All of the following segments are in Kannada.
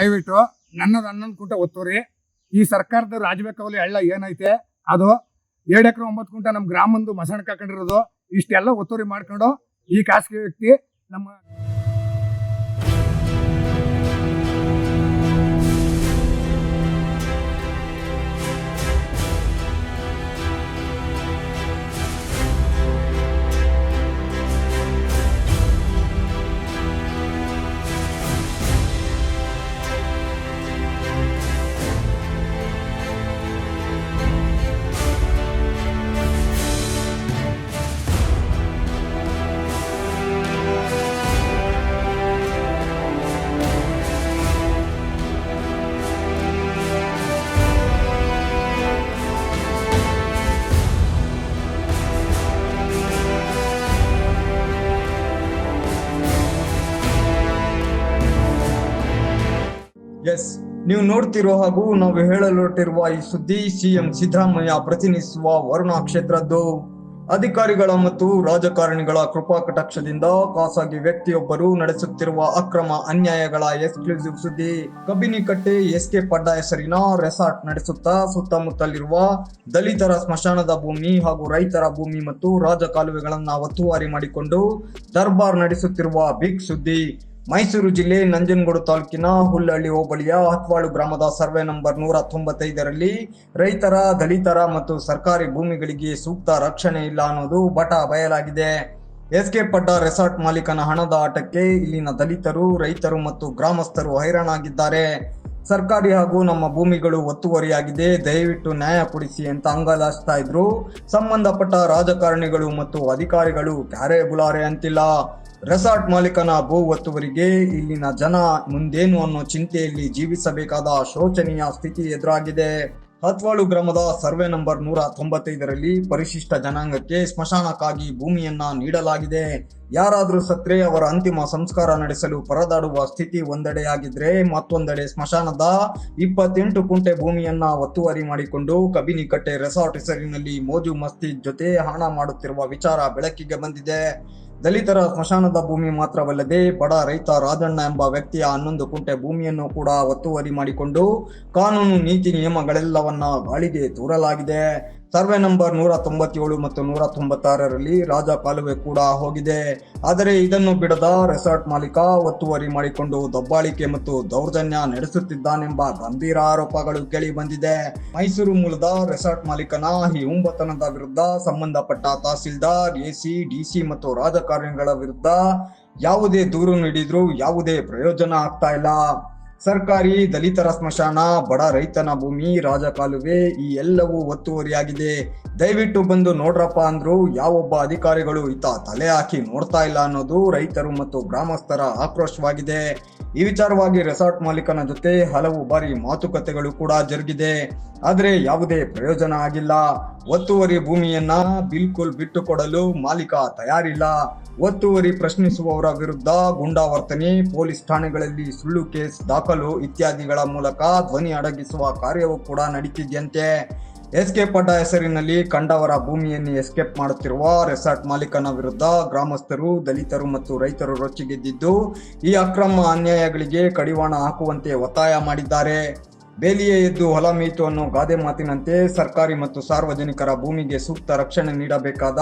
ದಯವಿಟ್ಟು ನನ್ನದು ಹನ್ನೊಂದು ಕುಂಟ ಒತ್ತುವರಿ. ಈ ಸರ್ಕಾರದ ರಾಜಬೇಕವಲಿ ಹಳ್ಳ ಏನೈತೆ, ಅದು ಎರಡು ಎಕರೆ ಒಂಬತ್ತು ಕುಂಟ ನಮ್ಮ ಗ್ರಾಮಂದು ಮಸಣ ಕಾಕೊಂಡಿರೋದು ಇಷ್ಟೆಲ್ಲ ಒತ್ತುವರಿ ಮಾಡ್ಕೊಂಡು ಈ ಖಾಸಗಿ ವ್ಯಕ್ತಿ ನಮ್ಮ ನೀವು ನೋಡ್ತಿರೋ ಹಾಗೂ ನಾವು ಹೇಳಲೊಟ್ಟಿರುವ ಈ ಸುದ್ದಿ ಸಿಎಂ ಸಿದ್ದರಾಮಯ್ಯ ಪ್ರತಿನಿಧಿಸುವ ವರುಣಾ ಕ್ಷೇತ್ರದ್ದು. ಅಧಿಕಾರಿಗಳ ಮತ್ತು ರಾಜಕಾರಣಿಗಳ ಕೃಪಾ ಕಟಾಕ್ಷದಿಂದ ಖಾಸಗಿ ವ್ಯಕ್ತಿಯೊಬ್ಬರು ನಡೆಸುತ್ತಿರುವ ಅಕ್ರಮ ಅನ್ಯಾಯಗಳ ಎಕ್ಸ್ಕ್ಲೂಸಿವ್ ಸುದ್ದಿ. ಕಬ್ಬಿನಿಕಟ್ಟೆ ಎಸ್ಕೆ ಪಡ್ಡ ಹೆಸರಿನ ರೆಸಾರ್ಟ್ ನಡೆಸುತ್ತಾ ಸುತ್ತಮುತ್ತಲಿರುವ ದಲಿತರ ಸ್ಮಶಾನದ ಭೂಮಿ ಹಾಗೂ ರೈತರ ಭೂಮಿ ಮತ್ತು ರಾಜಕಾಲುವೆಗಳನ್ನು ಒತ್ತುವರಿ ಮಾಡಿಕೊಂಡು ದರ್ಬಾರ್ ನಡೆಸುತ್ತಿರುವ ಬಿಗ್ ಸುದ್ದಿ. ಮೈಸೂರು ಜಿಲ್ಲೆ ನಂಜನಗೂಡು ತಾಲೂಕಿನ ಹುಲ್ಲಹಳ್ಳಿ ಹೋಬಳಿಯ ಹತ್ವಾಳು ಗ್ರಾಮದ ಸರ್ವೆ ನಂಬರ್ ನೂರ ತೊಂಬತ್ತೈದರಲ್ಲಿ ರೈತರ, ದಲಿತರ ಮತ್ತು ಸರ್ಕಾರಿ ಭೂಮಿಗಳಿಗೆ ಸೂಕ್ತ ರಕ್ಷಣೆ ಇಲ್ಲ ಅನ್ನೋದು ಬಟ ಬಯಲಾಗಿದೆ. ಎಸ್ಕೆ ಪಡ್ಡ ರೆಸಾರ್ಟ್ ಮಾಲೀಕನ ಹಣದ ಆಟಕ್ಕೆ ಇಲ್ಲಿನ ದಲಿತರು, ರೈತರು ಮತ್ತು ಗ್ರಾಮಸ್ಥರು ಹೈರಾಣಾಗಿದ್ದಾರೆ. ಸರ್ಕಾರಿ ಹಾಗೂ ನಮ್ಮ ಭೂಮಿಗಳು ಒತ್ತುವರಿಯಾಗಿದೆ. ದಯವಿಟ್ಟು ನ್ಯಾಯ ಕೊಡಿಸಿ ಅಂತ ಅಂಗಲಾಚ್ತಾ ಇದ್ರು. ಸಂಬಂಧಪಟ್ಟ ರಾಜಕಾರಣಿಗಳು ಮತ್ತು ಅಧಿಕಾರಿಗಳು ಕ್ಯಾರೆ ಬುಲಾರೆ ಅಂತಿಲ್ಲ. ರೆಸಾರ್ಟ್ ಮಾಲೀಕನ ಭೂ ಒತ್ತುವರಿಗೆ ಇಲ್ಲಿನ ಜನ ಮುಂದೇನು ಅನ್ನೋ ಚಿಂತೆಯಲ್ಲಿ ಜೀವಿಸಬೇಕಾದ ಶೋಚನೀಯ ಸ್ಥಿತಿ ಎದುರಾಗಿದೆ. ಹತ್ವಾಳು ಗ್ರಾಮದ ಸರ್ವೆ ನಂಬರ್ ನೂರ ತೊಂಬತ್ತೈದರಲ್ಲಿ ಪರಿಶಿಷ್ಟ ಜನಾಂಗಕ್ಕೆ ಸ್ಮಶಾನಕ್ಕಾಗಿ ಭೂಮಿಯನ್ನ ನೀಡಲಾಗಿದೆ. ಯಾರಾದರೂ ಸತ್ರೆ ಅವರ ಅಂತಿಮ ಸಂಸ್ಕಾರ ನಡೆಸಲು ಪರದಾಡುವ ಸ್ಥಿತಿ ಒಂದೆಡೆಯಾಗಿದ್ರೆ ಮತ್ತೊಂದೆಡೆ ಸ್ಮಶಾನದ ಇಪ್ಪತ್ತೆಂಟು ಕುಂಟೆ ಭೂಮಿಯನ್ನ ಒತ್ತುವರಿ ಮಾಡಿಕೊಂಡು ಕಬಿನಿಕಟ್ಟೆ ರೆಸಾರ್ಟ್ ಹೆಸರಿನಲ್ಲಿ ಮೋಜು ಮಸ್ತಿ ಜೊತೆ ಹಣ ಮಾಡುತ್ತಿರುವ ವಿಚಾರ ಬೆಳಕಿಗೆ ಬಂದಿದೆ. ದಲಿತರ ಸ್ಮಶಾನದ ಭೂಮಿ ಮಾತ್ರವಲ್ಲದೆ ಬಡ ರೈತ ರಾಜಣ್ಣ ಎಂಬ ವ್ಯಕ್ತಿಯ ಹನ್ನೊಂದು ಕುಂಟೆ ಭೂಮಿಯನ್ನು ಕೂಡ ಒತ್ತುವರಿ ಮಾಡಿಕೊಂಡು ಕಾನೂನು ನೀತಿ ನಿಯಮಗಳೆಲ್ಲವನ್ನ ಗಾಳಿಗೆ ತೂರಲಾಗಿದೆ. ಸರ್ವೆ ನಂಬರ್ ನೂರ ತೊಂಬತ್ತೇಳು ಮತ್ತು ನೂರ ತೊಂಬತ್ತಾರರಲ್ಲಿ ರಾಜ ಕಾಲುವೆ ಕೂಡ ಹೋಗಿದೆ. ಆದರೆ ಇದನ್ನು ಬಿಡದ ರೆಸಾರ್ಟ್ ಮಾಲೀಕ ಒತ್ತುವರಿ ಮಾಡಿಕೊಂಡು ದಬ್ಬಾಳಿಕೆ ಮತ್ತು ದೌರ್ಜನ್ಯ ನಡೆಸುತ್ತಿದ್ದಾನೆಂಬ ಗಂಭೀರ ಆರೋಪಗಳು ಕೇಳಿ ಬಂದಿದೆ ಮೈಸೂರು ಮೂಲದ ರೆಸಾರ್ಟ್ ಮಾಲೀಕನ ಈ ಉಂಬತನದ ವಿರುದ್ಧ ಸಂಬಂಧಪಟ್ಟ ತಹಸೀಲ್ದಾರ್, ಎಸಿ, ಡಿಸಿ ಮತ್ತು ರಾಜಕಾರಣಿಗಳ ವಿರುದ್ಧ ಯಾವುದೇ ದೂರು ನೀಡಿದ್ರೂ ಯಾವುದೇ ಪ್ರಯೋಜನ ಆಗ್ತಾ ಇಲ್ಲ. ಸರ್ಕಾರಿ ದಲಿತರ ಸ್ಮಶಾನ, ಬಡ ರೈತನ ಭೂಮಿ ರಾಜಕಾಲುವೆ ಈ ಎಲ್ಲವೂ ಒತ್ತುವರಿಯಾಗಿದೆ. ದಯವಿಟ್ಟು ಬಂದು ನೋಡ್ರಪ್ಪ ಅಂದ್ರು ಯಾವೊಬ್ಬ ಅಧಿಕಾರಿಗಳು ಈತ ತಲೆ ಹಾಕಿ ನೋಡ್ತಾ ಇಲ್ಲ ಅನ್ನೋದು ರೈತರು ಮತ್ತು ಗ್ರಾಮಸ್ಥರ ಆಕ್ರೋಶವಾಗಿದೆ. ಈ ವಿಚಾರವಾಗಿ ರೆಸಾರ್ಟ್ ಮಾಲೀಕನ ಜೊತೆ ಹಲವು ಬಾರಿ ಮಾತುಕತೆಗಳು ಕೂಡ ಜರುಗಿದೆ. ಆದರೆ ಯಾವುದೇ ಪ್ರಯೋಜನ ಆಗಿಲ್ಲ. ಒತ್ತುವರಿ ಭೂಮಿಯನ್ನ ಬಿಲ್ಕುಲ್ ಬಿಟ್ಟು ಕೊಡಲು ಮಾಲೀಕ ತಯಾರಿಲ್ಲ. ಒತ್ತುವರಿ ಪ್ರಶ್ನಿಸುವವರ ವಿರುದ್ಧ ಗುಂಡಾವರ್ತನೆ, ಪೊಲೀಸ್ ಠಾಣೆಗಳಲ್ಲಿ ಸುಳ್ಳು ಕೇಸ್ ದಾಖಲು ಇತ್ಯಾದಿಗಳ ಮೂಲಕ ಧ್ವನಿ ಅಡಗಿಸುವ ಕಾರ್ಯವೂ ಕೂಡ ನಡೀತಿದ್ಯಂತೆ. ಎಸ್ಕೇಪ್ ಅಡ್ಡ ಹೆಸರಿನಲ್ಲಿ ಕಂಡವರ ಭೂಮಿಯನ್ನು ಎಸ್ಕೇಪ್ ಮಾಡುತ್ತಿರುವ ರೆಸಾರ್ಟ್ ಮಾಲೀಕನ ವಿರುದ್ಧ ಗ್ರಾಮಸ್ಥರು, ದಲಿತರು ಮತ್ತು ರೈತರು ರೊಚ್ಚಿಗೆದ್ದಿದ್ದು, ಈ ಅಕ್ರಮ ಅನ್ಯಾಯಗಳಿಗೆ ಕಡಿವಾಣ ಹಾಕುವಂತೆ ಒತ್ತಾಯ ಮಾಡಿದ್ದಾರೆ. ಬೇಲಿಯೇ ಎದ್ದು ಹೊಲ ಮೀತು ಅನ್ನೋ ಗಾದೆ ಮಾತಿನಂತೆ ಸರ್ಕಾರಿ ಮತ್ತು ಸಾರ್ವಜನಿಕರ ಭೂಮಿಗೆ ಸೂಕ್ತ ರಕ್ಷಣೆ ನೀಡಬೇಕಾದ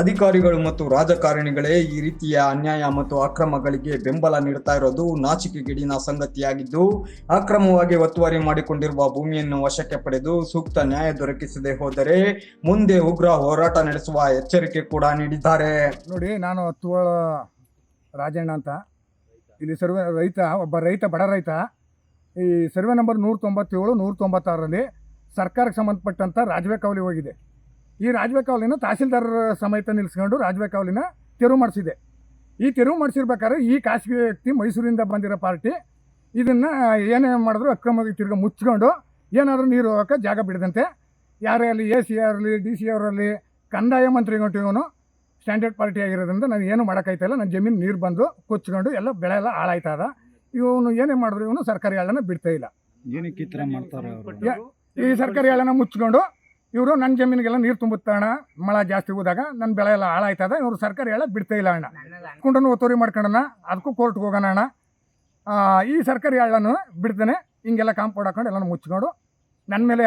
ಅಧಿಕಾರಿಗಳು ಮತ್ತು ರಾಜಕಾರಣಿಗಳೇ ಈ ರೀತಿಯ ಅನ್ಯಾಯ ಮತ್ತು ಅಕ್ರಮಗಳಿಗೆ ಬೆಂಬಲ ನೀಡುತ್ತಾ ಇರೋದು ನಾಚಿಕೆಗೇಡಿನ ಸಂಗತಿಯಾಗಿದ್ದು, ಅಕ್ರಮವಾಗಿ ಒತ್ತುವರಿ ಮಾಡಿಕೊಂಡಿರುವ ಭೂಮಿಯನ್ನು ವಶಕ್ಕೆ ಪಡೆದು ಸೂಕ್ತ ನ್ಯಾಯ ದೊರಕಿಸದೆ ಹೋದರೆ ಮುಂದೆ ಉಗ್ರ ಹೋರಾಟ ನಡೆಸುವ ಎಚ್ಚರಿಕೆ ಕೂಡ ನೀಡಿದ್ದಾರೆ. ನೋಡಿ, ನಾನು ಹತ್ತುವ ರಾಜಣ್ಣ ಅಂತ. ಇಲ್ಲಿ ಸರ್ವ ರೈತ, ಒಬ್ಬ ರೈತ, ಬಡ ರೈತ. ಈ ಸರ್ವೆ ನಂಬರ್ ನೂರ ತೊಂಬತ್ತೇಳು ನೂರ ತೊಂಬತ್ತಾರರಲ್ಲಿ ಸರ್ಕಾರಕ್ಕೆ ಸಂಬಂಧಪಟ್ಟಂಥ ರಾಜವೇ ಕಾವಲಿ ಹೋಗಿದೆ. ಈ ರಾಜವೇ ಕಾವಲಿನ ತಹಸೀಲ್ದಾರ್ ಸಮೇತ ನಿಲ್ಲಿಸ್ಕೊಂಡು ರಾಜವೇ ಕಾವಲಿನ ತೆರವು ಮಾಡಿಸಿದೆ. ಈ ತೆರವು ಮಾಡಿಸಿರ್ಬೇಕಾದ್ರೆ ಈ ಖಾಸಗಿ ವ್ಯಕ್ತಿ ಮೈಸೂರಿಂದ ಬಂದಿರೋ ಪಾರ್ಟಿ, ಇದನ್ನು ಏನೇ ಮಾಡಿದ್ರು ಅಕ್ರಮವಾಗಿ ತಿರ್ಗಿ ಮುಚ್ಕೊಂಡು ಏನಾದರೂ ನೀರು ಹೋಗೋಕೆ ಜಾಗ ಬಿಡದಂತೆ. ಯಾರೇ ಅಲ್ಲಿ ಎ ಸಿ ಅವರಲ್ಲಿ ಡಿ ಸಿ ಅವರಲ್ಲಿ ಕಂದಾಯ ಮಂತ್ರಿಗೊಂಟಿವನು ಸ್ಟ್ಯಾಂಡರ್ಡ್ ಪಾರ್ಟಿ ಆಗಿರೋದ್ರಿಂದ ನಾನು ಏನು ಮಾಡೋಕ್ಕಾಯ್ತಾಯಿಲ್ಲ ನನ್ನ ಜಮೀನು ನೀರು ಬಂದು ಕೊಚ್ಕೊಂಡು ಎಲ್ಲ ಬೆಳೆ ಎಲ್ಲ ಹಾಳಾಯ್ತದ ಇವನು ಏನೇ ಮಾಡಿದ್ರು ಇವನು ಸರ್ಕಾರಿ ಹಳ್ಳನ ಬಿಡ್ತಾ ಇಲ್ಲ. ಏನಕ್ಕೆ ಈ ಥರ ಮಾಡ್ತಾರೆ ಯಾ- ಈ ಸರ್ಕಾರಿ ಹಳ್ಳನ ಮುಚ್ಕೊಂಡು ಇವರು ನನ್ನ ಜಮೀನಿಗೆಲ್ಲ ನೀರು ತುಂಬುತ್ತಾಣ ಮಳೆ ಜಾಸ್ತಿ ಹೋದಾಗ ನನ್ನ ಬೆಳೆ ಎಲ್ಲ ಹಾಳಾಯ್ತದ ಇವರು ಸರ್ಕಾರಿ ಹಳ್ಳ ಬಿಡ್ತಾ ಇಲ್ಲ ಅಣ್ಣ. ಕುಂಡನ್ನು ಒತ್ತುವರಿ ಮಾಡ್ಕೊಂಡಣ ಅದಕ್ಕೂ ಕೋರ್ಟ್ಗೆ ಹೋಗೋಣ ಅಣ್ಣ. ಆ, ಈ ಸರ್ಕಾರಿ ಹಳ್ಳನು ಬಿಡ್ತಾನೆ ಹಿಂಗೆಲ್ಲ ಕಾಂಪೌಂಡ್ ಹಾಕೊಂಡು ಎಲ್ಲನೂ ಮುಚ್ಕೊಂಡು ನನ್ನ ಮೇಲೆ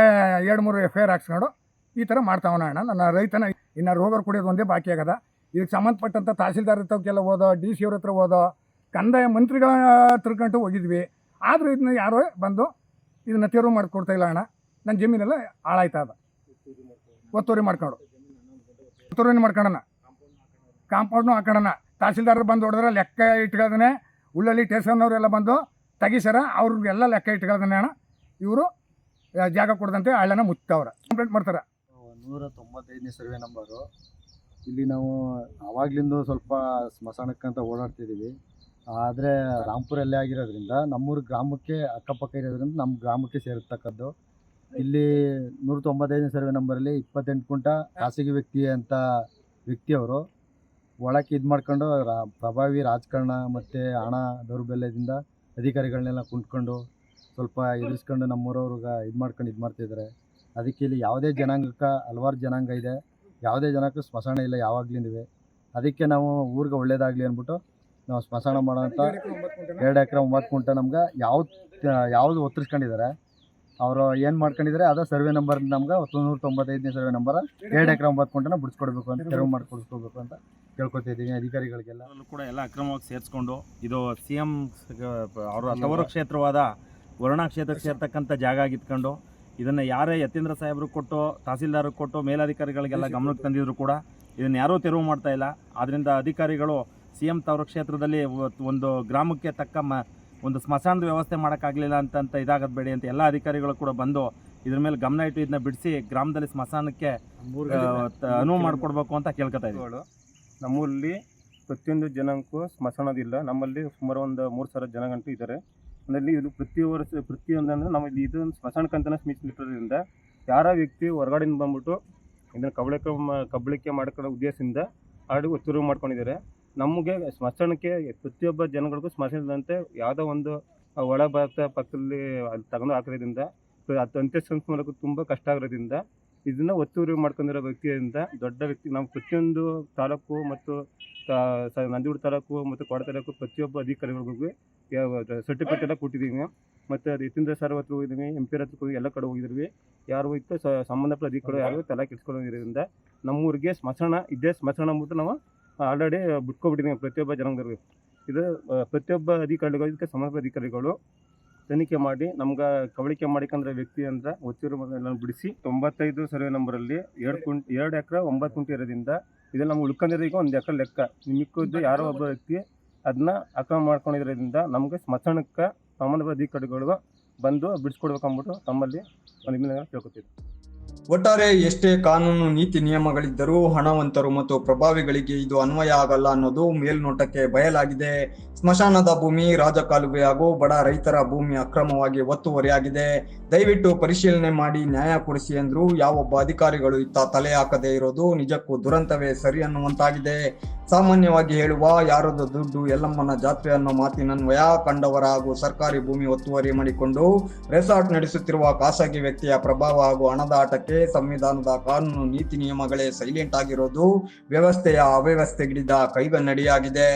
ಎರಡು ಮೂರು ಎಫ್ ಐ ಆರ್ ಹಾಕ್ಸ್ಕೊಂಡು ಈ ಥರ ಮಾಡ್ತಾವನ ಅಣ್ಣ. ನನ್ನ ರೈತನ ಇನ್ನು ರೋಗರು ಕುಡಿಯೋದು ಒಂದೇ ಬಾಕಿ ಆಗದ. ಇದಕ್ಕೆ ಸಂಬಂಧಪಟ್ಟಂಥ ತಹಸೀಲ್ದಾರ್ ಹತ್ರಕ್ಕೆಲ್ಲ ಹೋದೋ ಡಿ ಸಿ ಅವ್ರ ಹತ್ರ ಹೋದೋ ಕಂದಾಯ ಮಂತ್ರಿಗಳ ತಿರ್ಕೊಂಡು ಹೋಗಿದ್ವಿ. ಆದರೂ ಇದನ್ನ ಯಾರೋ ಬಂದು ಇದನ್ನ ತೆರವು ಮಾಡಿಕೊಡ್ತಾ ಇಲ್ಲ ಅಣ್ಣ. ನನ್ನ ಜಮೀನೆಲ್ಲ ಹಾಳಾಯ್ತಾ ಅದ. ಒತ್ತುವರಿ ಮಾಡ್ಕೊಂಡು. ಒತ್ತುವರಿ ಮಾಡ್ಕೊಳಣ ಕಾಂಪೌಂಡ್ನು ಹಾಕೋಣ ತಹಸೀಲ್ದಾರರು ಬಂದು ಹೊಡೆದ್ರೆ ಲೆಕ್ಕ ಇಟ್ಕೊಳ್ದೇ ಉಳ್ಳಲ್ಲಿ ಟೇಷನ್ನವರೆಲ್ಲ ಬಂದು ತೆಗಿಸ್ಯಾರ. ಅವ್ರಿಗೆಲ್ಲ ಲೆಕ್ಕ ಇಟ್ಕೊಳ್ದೇ ಅಣ್ಣ. ಇವರು ಜಾಗ ಕೊಡದಂತೆ ಹಳ್ಳನ ಮುಚ್ತವ್ರೆ ಕಂಪ್ಲೇಂಟ್ ಮಾಡ್ತಾರೆ. ನೂರ ತೊಂಬತ್ತೈದನೇ ಸರ್ವೆ ನಂಬರು. ಇಲ್ಲಿ ನಾವು ಆವಾಗ್ಲಿಂದ ಸ್ವಲ್ಪ ಸ್ಮಶಾನಕ್ಕಂತ ಓಡಾಡ್ತಿದ್ದೀವಿ. ಆದರೆ ರಾಂಪುರಲ್ಲೇ ಆಗಿರೋದ್ರಿಂದ ನಮ್ಮೂರು ಗ್ರಾಮಕ್ಕೆ ಅಕ್ಕಪಕ್ಕ ಇರೋದ್ರಿಂದ ನಮ್ಮ ಗ್ರಾಮಕ್ಕೆ ಸೇರಿರ್ತಕ್ಕದ್ದು ಇಲ್ಲಿ ನೂರ ತೊಂಬತ್ತೈದನೇ ಸರ್ವೆ ನಂಬರಲ್ಲಿ ಇಪ್ಪತ್ತೆಂಟು ಕುಂಟ ಖಾಸಗಿ ವ್ಯಕ್ತಿ ಅಂತ ವ್ಯಕ್ತಿಯವರು ಒಳಕ್ಕೆ ಇದು ಮಾಡ್ಕೊಂಡು ರಾ, ಪ್ರಭಾವಿ ರಾಜಕಾರಣ ಮತ್ತು ಹಣ ದೌರ್ಬಲ್ಯದಿಂದ ಅಧಿಕಾರಿಗಳನ್ನೆಲ್ಲ ಕುಂಟ್ಕೊಂಡು ಸ್ವಲ್ಪ ಎದುರಿಸ್ಕೊಂಡು ನಮ್ಮೂರವ್ರಿಗೆ ಇದು ಮಾಡ್ಕೊಂಡು ಇದು ಮಾಡ್ತಿದ್ದಾರೆ ಅದಕ್ಕೆ ಇಲ್ಲಿ ಯಾವುದೇ ಜನಾಂಗಕ್ಕೆ ಹಲವಾರು ಜನಾಂಗ ಇದೆ. ಯಾವುದೇ ಜನಕ್ಕೂ ಸ್ಮಶಾನ ಇಲ್ಲ ಯಾವಾಗ್ಲಿಂದಿವೆ. ಅದಕ್ಕೆ ನಾವು ಊರಿಗೆ ಒಳ್ಳೇದಾಗಲಿ ಅಂದ್ಬಿಟ್ಟು ನಾವು ಸ್ಮಶಾನ ಮಾಡೋಂಥ ಎರಡು ಎಕರೆ ಒಂಬತ್ತು ಕುಂಟ ನಮ್ಗೆ ಯಾವ್ದು ಯಾವುದು ಒತ್ತರಿಸ್ಕೊಂಡಿದ್ದಾರೆ ಅವರು ಏನು ಮಾಡ್ಕೊಂಡಿದ್ದಾರೆ ಅದೇ ಸರ್ವೆ ನಂಬರ್ ನಮ್ಗೆ ನೂರ ತೊಂಬತ್ತೈದನೇ ಸರ್ವೆ ನಂಬರ್ ಎರಡು ಎಕರೆ ಒಂಬತ್ತು ಕುಂಟನ ಬಿಡಿಸ್ಕೊಡ್ಬೇಕು ಅಂತ ತೆರವು ಮಾಡಿಕೊಡ್ಸ್ಕೊಡ್ಬೇಕು ಅಂತ ಕೇಳ್ಕೊತಿದ್ದೀನಿ ಅಧಿಕಾರಿಗಳಿಗೆಲ್ಲ. ಅಲ್ಲೂ ಕೂಡ ಎಲ್ಲ ಅಕ್ರಮವಾಗಿ ಸೇರಿಸ್ಕೊಂಡು ಇದು ಸಿ ಎಂ ಅವರ ತವರು ಕ್ಷೇತ್ರವಾದ ವರುಣಾ ಕ್ಷೇತ್ರಕ್ಕೆ ಸೇರ್ತಕ್ಕಂಥ ಜಾಗ ಆಗಿತ್ಕೊಂಡು ಇದನ್ನು ಯಾರೇ ಯತೀಂದ್ರ ಸಾಹೇಬ್ರು ಕೊಟ್ಟು ತಹಸೀಲ್ದಾರ್ ಕೊಟ್ಟು ಮೇಲಧಿಕಾರಿಗಳಿಗೆಲ್ಲ ಗಮನಕ್ಕೆ ತಂದಿದ್ರು ಕೂಡ ಇದನ್ನ ಯಾರೂ ತೆರವು ಮಾಡ್ತಾ ಇಲ್ಲ. ಆದ್ದರಿಂದ ಅಧಿಕಾರಿಗಳು ಸಿ ಎಂ ತವರು ಕ್ಷೇತ್ರದಲ್ಲಿ ಒಂದು ಗ್ರಾಮಕ್ಕೆ ತಕ್ಕ ಮ ಒಂದು ಸ್ಮಶಾನದ ವ್ಯವಸ್ಥೆ ಮಾಡೋಕ್ಕಾಗಲಿಲ್ಲ ಅಂತಂತ ಇದಾಗದ್ ಬೇಡಿ ಅಂತ ಎಲ್ಲ ಅಧಿಕಾರಿಗಳು ಕೂಡ ಬಂದು ಇದ್ರ ಮೇಲೆ ಗಮನ ಇಟ್ಟು ಇದನ್ನ ಬಿಡಿಸಿ ಗ್ರಾಮದಲ್ಲಿ ಸ್ಮಶಾನಕ್ಕೆ ಅನುವು ಮಾಡಿಕೊಡ್ಬೇಕು ಅಂತ ಕೇಳ್ಕೊತಾ ಇದ್ದೀವಿ ನಮ್ಮಲ್ಲಿ ಪ್ರತಿಯೊಂದು ಜನಕ್ಕೂ ಸ್ಮಶಾನದಿಲ್ಲ ನಮ್ಮಲ್ಲಿ ಸುಮಾರು ಒಂದು ಮೂರು ಸಾವಿರ ಜನ ಗಂಟು ಇದ್ದಾರೆ. ಅದರಲ್ಲಿ ಇದು ಪ್ರತಿ ವರ್ಷ ಪ್ರತಿಯೊಂದಂದ್ರೆ ನಮ್ಮಲ್ಲಿ ಇದು ಸ್ಮಶಾನಕ್ಕಂತಲೇ ಮೀಸಲಿಟ್ಟಿರೋದ್ರಿಂದ ಯಾರ ವ್ಯಕ್ತಿ ಹೊರಗಡೆಯಿಂದ ಬಂದ್ಬಿಟ್ಟು ಇದನ್ನು ಕಬಳಿಕೆ ಕಬಳಿಕೆ ಮಾಡ್ಕೊಳ್ಳೋ ಉದ್ದೇಶದಿಂದ ಆಡಿ ಒತ್ತುರು ಮಾಡ್ಕೊಂಡಿದ್ದಾರೆ. ನಮಗೆ ಸ್ಮಶಾನಕ್ಕೆ ಪ್ರತಿಯೊಬ್ಬ ಜನಗಳಿಗೂ ಸ್ಮಶಾನದಂತೆ ಯಾವುದೋ ಒಂದು ಒಳ ಭಾರತ ಪಕ್ಕದಲ್ಲಿ ಅಲ್ಲಿ ತಗೊಂಡು ಹಾಕೋದ್ರಿಂದ ಅದು ಅಂತ್ಯಸಂಸ್ಕಾರ ಮಾಡೋಕ್ಕೂ ತುಂಬ ಕಷ್ಟ ಆಗಿರೋದ್ರಿಂದ ಇದನ್ನ ಒತ್ತುವರಿ ಮಾಡ್ಕೊಂಡಿರೋ ವ್ಯಕ್ತಿಯಿಂದ ದೊಡ್ಡ ವ್ಯಕ್ತಿ, ನಾವು ಪ್ರತಿಯೊಂದು ತಾಲೂಕು ಮತ್ತು ನಂದಿಗೂಡು ತಾಲೂಕು ಮತ್ತು ಕೊಡ ತಾಲೂಕು ಪ್ರತಿಯೊಬ್ಬ ಅಧಿಕಾರಿಗಳಿಗೂ ಸರ್ಟಿಫಿಕೇಟ್ ಎಲ್ಲ ಕೊಟ್ಟಿದ್ದೀವಿ ಮತ್ತು ಯತೀಂದ್ರ ಸರ್ ಹತ್ರ ಹೋಗಿದ್ದೀವಿ ಎಂ ಪಿ ಹತ್ರ ಹೋಗಿ ಎಲ್ಲ ಕಡೆ ಹೋಗಿದ್ದೀವಿ ಯಾರು ಹೋಯ್ತು ಸಂಬಂಧಪಟ್ಟ ಅಧಿಕಾರಿ ಯಾರು ತಲೆ ಕೆಡ್ಸ್ಕೊಂಡಿರೋದ್ರಿಂದ ನಮ್ಮೂರಿಗೆ ಸ್ಮಶಾನ, ಇದೇ ಸ್ಮಶಾನ ಅಂದ್ಬಿಟ್ಟು ನಾವು ಆಲ್ರೆಡಿ ಬಿಟ್ಕೊಬಿಟ್ಟಿದ್ದೀನಿ ಪ್ರತಿಯೊಬ್ಬ ಜನಾಂಗದವ್ರಿಗೆ. ಇದು ಪ್ರತಿಯೊಬ್ಬ ಅಧಿಕಾರಿಗಳು ಇದಕ್ಕೆ ಸಮರ್ಪ ಅಧಿಕಾರಿಗಳು ತನಿಖೆ ಮಾಡಿ, ನಮ್ಗೆ ಕವಳಿಕೆ ಮಾಡಿಕಂದ್ರೆ ವ್ಯಕ್ತಿ ಅಂದ್ರೆ ಒತ್ತಿರು ನಾನು ಬಿಡಿಸಿ, ತೊಂಬತ್ತೈದು ಸರ್ವೆ ನಂಬರಲ್ಲಿ ಎರಡು ಕುಂಟ್ ಎರಡು ಎಕರೆ ಒಂಬತ್ತು ಕುಂಟೆ ಇರೋದ್ರಿಂದ ಇದೆಲ್ಲ ನಮ್ಗೆ ಉಳ್ಕೊಂಡಿರೋದಕ್ಕೆ ಒಂದು ಎಕರೆ ಲೆಕ್ಕ. ಮಿಕ್ಕಿದ್ದು ಯಾರೋ ಒಬ್ಬ ವ್ಯಕ್ತಿ ಅದನ್ನ ಅಕ್ರಮ ಮಾಡ್ಕೊಂಡಿರೋದ್ರಿಂದ ನಮಗೆ ಸ್ಮಶಾನಕ್ಕೆ ಸಂಬಂಧಪಟ್ಟ ಅಧಿಕಾರಿಗಳು ಬಂದು ಬಿಡಿಸ್ಕೊಡ್ಬೇಕಂದ್ಬಿಟ್ಟು ತಮ್ಮಲ್ಲಿ ಒಂದು ಕೇಳ್ಕೊತೀವಿ. ಒಟ್ಟಾರೆ ಎಷ್ಟೇ ಕಾನೂನು, ನೀತಿ ನಿಯಮಗಳಿದ್ದರೂ ಹಣವಂತರು ಮತ್ತು ಪ್ರಭಾವಿಗಳಿಗೆ ಇದು ಅನ್ವಯ ಆಗಲ್ಲ ಅನ್ನೋದು ಮೇಲ್ನೋಟಕ್ಕೆ ಬಯಲಾಗಿದೆ. ಸ್ಮಶಾನದ ಭೂಮಿ, ರಾಜಕಾಲುವೆ ಹಾಗೂ ಬಡ ರೈತರ ಭೂಮಿ ಅಕ್ರಮವಾಗಿ ಒತ್ತುವರಿಯಾಗಿದೆ. ದಯವಿಟ್ಟು ಪರಿಶೀಲನೆ ಮಾಡಿ ನ್ಯಾಯ ಕೊಡಿಸಿ ಎಂದ್ರು ಯಾವೊಬ್ಬ ಅಧಿಕಾರಿಗಳು ಇತ್ತ ತಲೆ ಹಾಕದೇ ಇರೋದು ನಿಜಕ್ಕೂ ದುರಂತವೇ ಸರಿ ಅನ್ನುವಂತಾಗಿದೆ. ಸಾಮಾನ್ಯವಾಗಿ ಹೇಳುವ ಯಾರದ ದುಡ್ಡು ಎಲ್ಲಮ್ಮನ ಜಾತ್ರೆ ಅನ್ನೋ ಮಾತಿನನ್ವಯ ಕಂಡವರ ಹಾಗೂ ಸರ್ಕಾರಿ ಭೂಮಿ ಒತ್ತುವರಿ ಮಾಡಿಕೊಂಡು ರೆಸಾರ್ಟ್ ನಡೆಸುತ್ತಿರುವ ಖಾಸಗಿ ವ್ಯಕ್ತಿಯ ಪ್ರಭಾವ ಹಾಗೂ ಹಣದ ಆಟಕ್ಕೆ ಸಂವಿಧಾನದ ಕಾನೂನು ನೀತಿ ನಿಯಮಗಳೇ ಸೈಲೆಂಟ್ ಆಗಿರೋದು ವ್ಯವಸ್ಥೆಯ ಅವ್ಯವಸ್ಥೆಗಿಡಿದ ಕೈಗನ್ನಡಿಯಾಗಿದೆ.